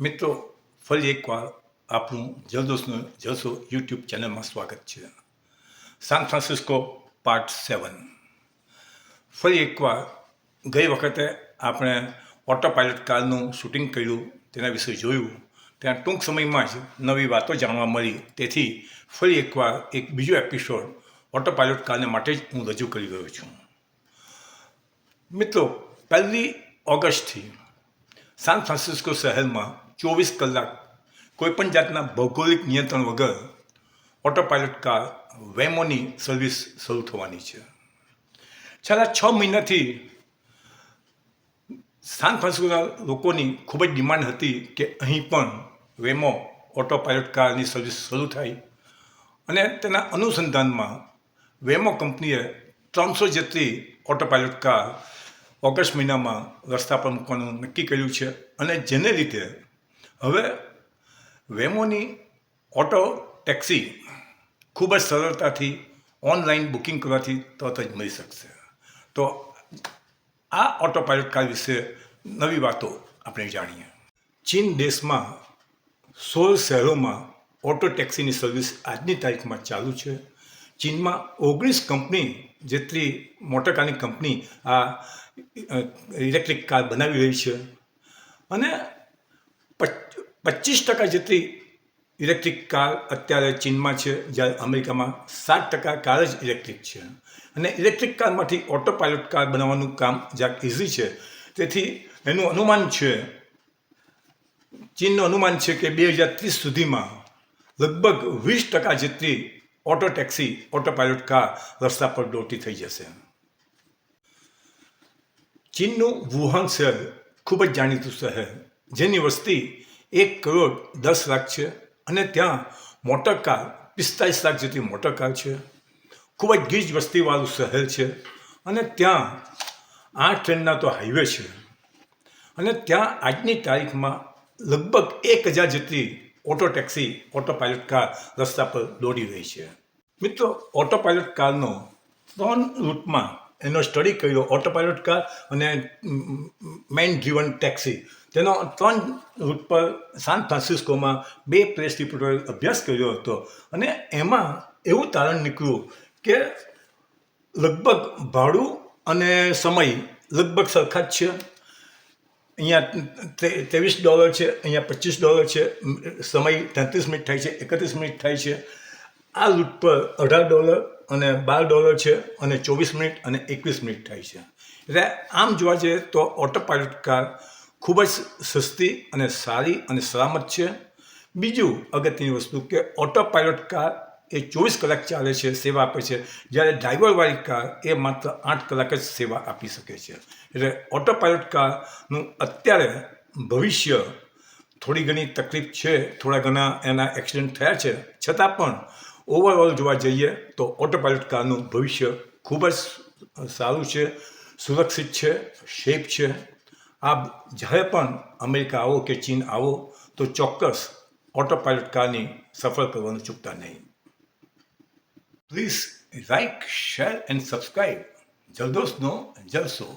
મિત્રો, ફરી એકવાર આપણું જલદોસ્તનો જલસો યુટ્યુબ ચેનલમાં સ્વાગત છે. San Francisco part seven. ફરી એકવાર ગઈ વખતે આપણે ઓટો પાયલટ કારનું શૂટિંગ કર્યું, તેના વિશે જોયું. ત્યાં ટૂંક સમયમાં જ નવી વાતો જાણવા મળી. તેથી ફરી એકવાર એક બીજો એપિસોડ ઓટો પાયલટ કારને માટે જ હું રજૂ કરી રહ્યો છું. મિત્રો, પહેલી ઓગસ્ટથી સાન ફ્રાન્સિસ્કો શહેરમાં ચોવીસ કલાક કોઈપણ જાતના ભૌગોલિક નિયંત્રણ વગર ઓટો પાયલટ કાર વેમોની સર્વિસ શરૂ થવાની છે. છેલ્લા છ મહિનાથી સાન ફ્રાન્સિસ્કોના લોકોની ખૂબ જ ડિમાન્ડ હતી કે અહીં પણ વેમો ઓટો પાયલટ કારની સર્વિસ શરૂ થાય અને તેના અનુસંધાનમાં વેમો કંપનીએ ત્રણસો જેટલી ઓટો પાયલટ કાર ઓગસ્ટ મહિનામાં રસ્તા પર મૂકવાનું નક્કી કર્યું છે અને જેને લીધે હવે વેમોની ઓટો ટેક્સી ખૂબ જ સરળતાથી ઓનલાઈન બુકિંગ કરવાથી તરત જ મળી શકશે. તો આ ઓટો પાયલટ કાર વિશે નવી વાતો આપણે જાણીએ. ચીન દેશમાં સોળ શહેરોમાં ઓટો ટેક્સીની સર્વિસ આજની તારીખમાં ચાલુ છે. ચીનમાં ઓગણીસ કંપની, જેટલી મોટરકારની કંપની આ ઇલેક્ટ્રિક કાર બનાવી રહી છે. અને પચીસ ટકા જેટલી ઇલેક્ટ્રિક કાર અત્યારે ચીનમાં છે, જ્યારે અમેરિકામાં સાત ટકા કાર જ ઇલેક્ટ્રિક છે. અને ઇલેક્ટ્રિક કારમાંથી ઓટો પાયલટ કાર બનાવવાનું કામ જ્યાં ઇઝી છે. તેથી એનું અનુમાન છે, ચીનનું અનુમાન છે કે બે હજાર ત્રીસ સુધીમાં લગભગ વીસ ટકા જેટલી auto taxi auto pilot car રસ્તા પર દોટી થઈ જશે. ચીનનું વુહાન શહેર ખૂબ જ જાણીતું શહેર, જેની વસ્તી એક કરોડ દસ લાખ છે અને ત્યાં મોટર કાર, પિસ્તાલીસ લાખ જેટલી મોટર કાર છે. ખૂબ જ ગીજ વસ્તીવાળું શહેર છે અને ત્યાં આઠ ટ્રેનના તો હાઈવે છે. અને ત્યાં આજની તારીખમાં લગભગ એક હજાર જેટલી auto taxi, auto pilot car રસ્તા પર દોડી રહી છે. મિત્રો, ઓટો પાયલટ કારનો ત્રણ રૂટમાં એનો સ્ટડી કર્યો ઓટો પાયલટ કાર અને મેન ડ્રીવન ટેક્સી. તેનો ત્રણ રૂટ પર સાન ફ્રાન્સિસ્કોમાં બે પ્રેસ રિપોર્ટરોએ અભ્યાસ કર્યો હતો. અને એમાં એવું તારણ નીકળ્યું કે લગભગ ભાડું અને સમય લગભગ સરખા જ છે. અહીંયા ત્રેવીસ ડોલર છે, અહીંયા પચીસ ડોલર છે સમય તેત્રીસ મિનિટ થાય છે, એકત્રીસ મિનિટ થાય છે. આ રૂટ પર અઢાર ડોલર અને બાર ડોલર છે અને ચોવીસ મિનિટ અને એકવીસ મિનિટ થાય છે. એટલે આમ જોવા જઈએ તો ઓટો પાયલટ કાર ખૂબ જ સસ્તી અને સારી અને સલામત છે. બીજું અગત્યની વસ્તુ કે ઓટો પાયલોટ કાર એ ચોવીસ કલાક ચાલે છે, સેવા આપે છે. જ્યારે ડ્રાઈવરવાળી કાર એ માત્ર આઠ કલાક જ સેવા આપી શકે છે. એટલે ઓટો પાયલોટ કારનું અત્યારે ભવિષ્ય થોડી ઘણી તકલીફ છે, થોડા ઘણા એના એક્સિડન્ટ થયા છે. છતાં પણ ઓવરઓલ જોવા જઈએ તો ઓટો પાયલોટ કારનું ભવિષ્ય ખૂબ જ સારું છે, સુરક્ષિત છે સેફ છે. આપ જ્યારે પણ અમેરિકા આવો કે ચીન આવો, તો ચોક્કસ ઓટો પાયલટ કારની સફર કરવાનું ચૂકતા નહીં. Please like share and subscribe જલદોસ્તનો જલસો.